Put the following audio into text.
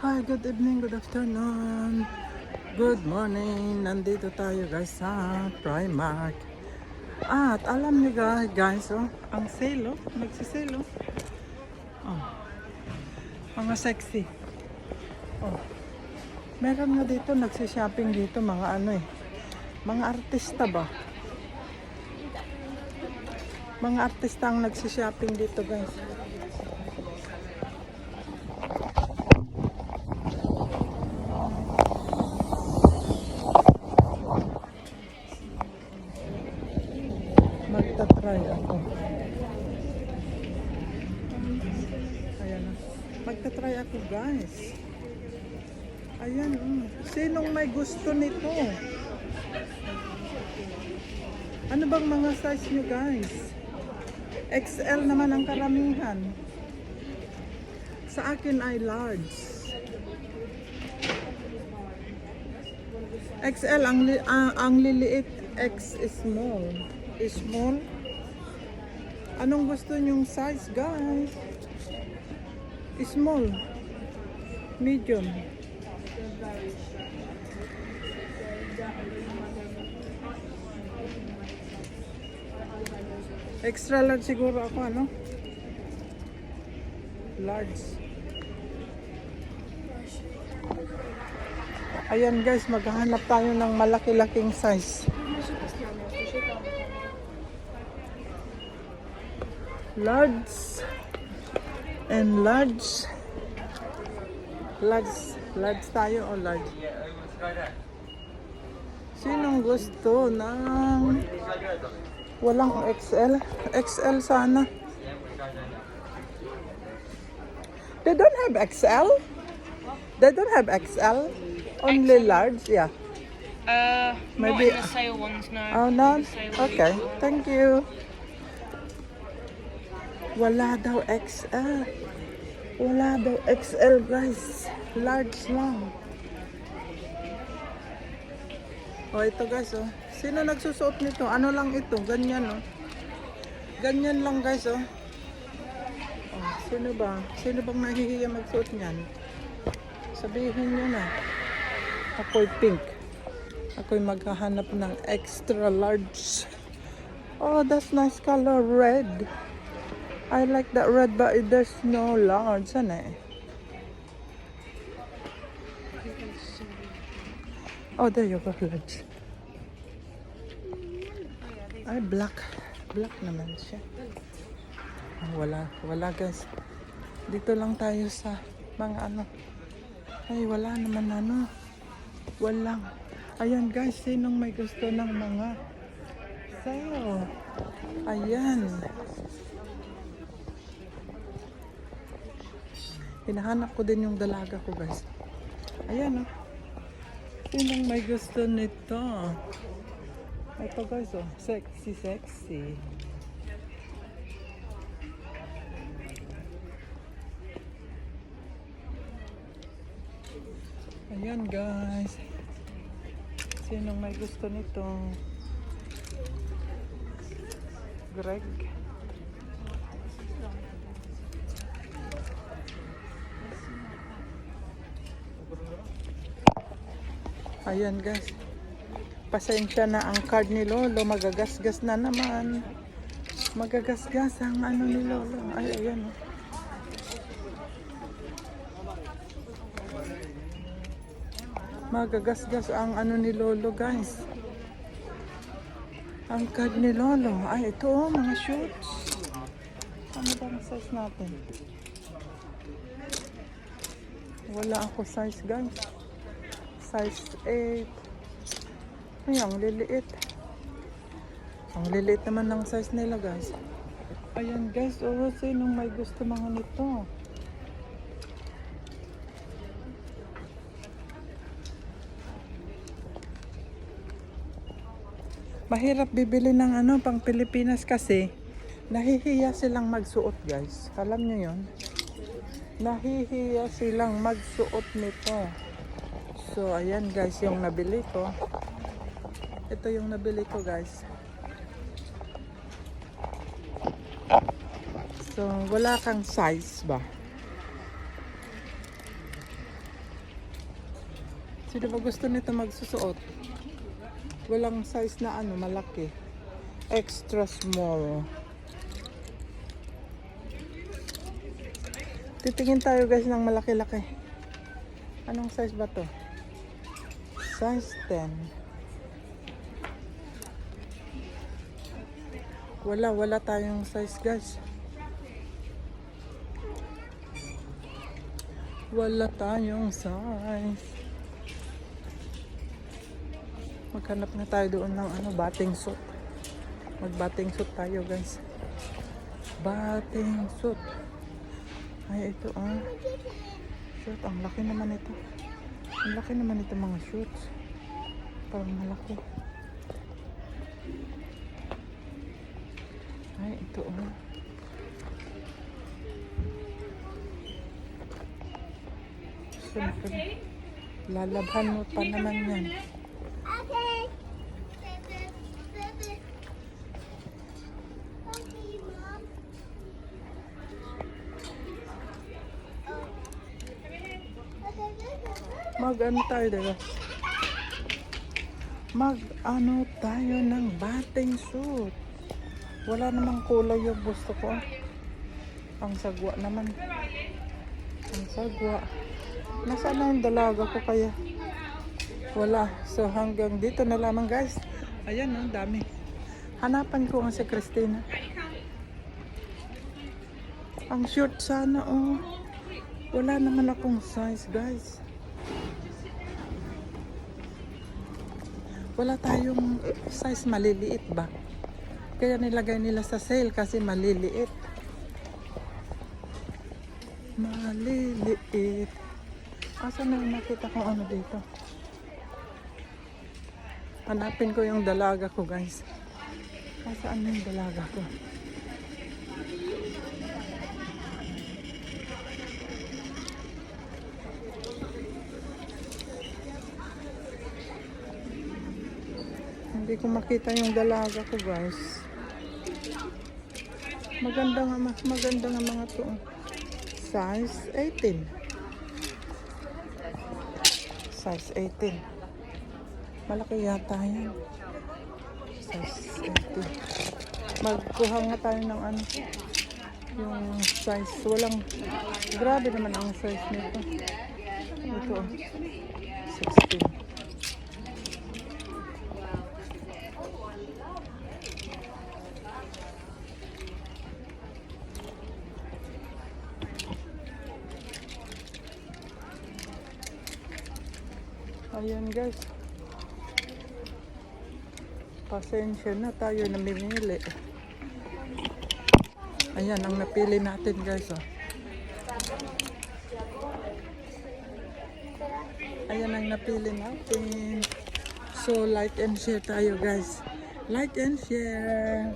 Hi, good evening, good afternoon, good morning. Nandito tayo guys sa Primark. At alam niyo guys, guys oh, ang sale oh, nagsisale oh. oh. Mga sexy. Oh. Meron nga dito, nagsishopping dito, mga ano eh. Mga artista ba? Mga artista ang nagsishopping dito guys. Guys. Ayan. Mm. Sinong may gusto nito? Ano bang mga size nyo guys? XL naman ang karamihan. Sa akin ay large. XL ang li- ah, ang liliit, X small. Small. Anong gusto nyong size, guys? Small. Medium. Extra large siguro ako, ano? Large. Ayan guys, maghahanap tayo ng malaki-laking size. Large and large. Large, large tayo o large? Sinong gusto ng walang XL? XL sana. They don't have XL? They don't have XL? Only large, yeah. Uh, Maybe- not the sale ones, no. Oh, no? Okay, thank you. Wala daw XL. Wala daw XL, guys. Large lang. Oh, ito guys, oh. Sino nagsusuot nito? Ano lang ito? Ganyan, oh. Ganyan lang, guys, oh. Oh, sino ba? Sino bang nahihiya magsuot niyan? Sabihin nyo na. Ako'y pink. Ako'y maghahanap ng extra large. Oh, that's nice color, red. I like that red, but there's no large, ano eh. Oh, there you go, large. Ay, black. Black naman siya. Ah, wala, wala guys. Dito lang tayo sa mga ano. Ay, wala naman ano. Walang. Ayan guys, sinong may gusto ng mga sale? Ayan. Hinahanap ko din yung dalaga ko guys. Ayan oh. Sinong may gusto nito? Ito guys oh. Sexy, sexy. Ayan guys. Sinong may gusto nito? Greg. Ayan guys. Pasensya na ang card ni Lolo. Magagasgas na naman. Magagasgas ang ano ni Lolo. Ay, ayan oh. Magagasgas ang ano ni Lolo guys. Ang card ni Lolo. Ay, ito oh, mga shorts. Ano ba ang size natin? Wala ako size guys. Size 8. Ay, ang liliit. Ang liliit naman ng size nila guys. Ayan guys, oh, sinong may gusto mga nito? Mahirap bibili ng ano pang Pilipinas kasi nahihiya silang magsuot guys. Alam nyo yon? Nahihiya silang magsuot nito. So ayan guys yung nabili ko. Ito yung nabili ko guys. So wala kang size ba? Sino ba gusto nito magsusuot? Walang size na ano, malaki. Extra small. Titingin tayo guys ng malaki-laki. Anong size ba to? Size 10. Wala, wala tayong size guys. Wala tayong size. Maghanap na tayo doon ng ano, bating suit. Mag-bating suit tayo guys. Bating suit. Ay, ito ah. Shirt, ang laki naman ito. Ang laki naman ito mga shorts. Parang malaki. Ay, ito oh. Siyempre, lalabhan mo pa naman yan. Okay. Mag ano tayo diba? Mag ano tayo ng bating suit. Wala namang kulay yung gusto ko. Ang sagwa naman. Ang sagwa. Nasaan na yung dalaga ko kaya? Wala. So hanggang dito na lamang guys. Ayan ang dami. Hanapan ko ang si Christina. Ang short sana oh. Wala naman akong size guys. Wala tayong size maliliit ba? Kaya nilagay nila sa sale kasi maliliit. Maliliit. Asa na nakita kong ano dito? Hanapin ko yung dalaga ko guys. Asaan na yung dalaga ko? Hindi ko makita yung dalaga ko guys. Maganda nga, ma- maganda nga mga to. oh. Size 18. Size 18. Malaki yata yan. Size 18. Magkuha nga tayo ng ano. Yung size. Walang, grabe naman ang size nito. Ito. oh. 16. Ayan guys. Pasensya na tayo namimili. Ayan ang napili natin guys. Oh. Ayan ang napili natin. So like and share tayo guys. Like and share.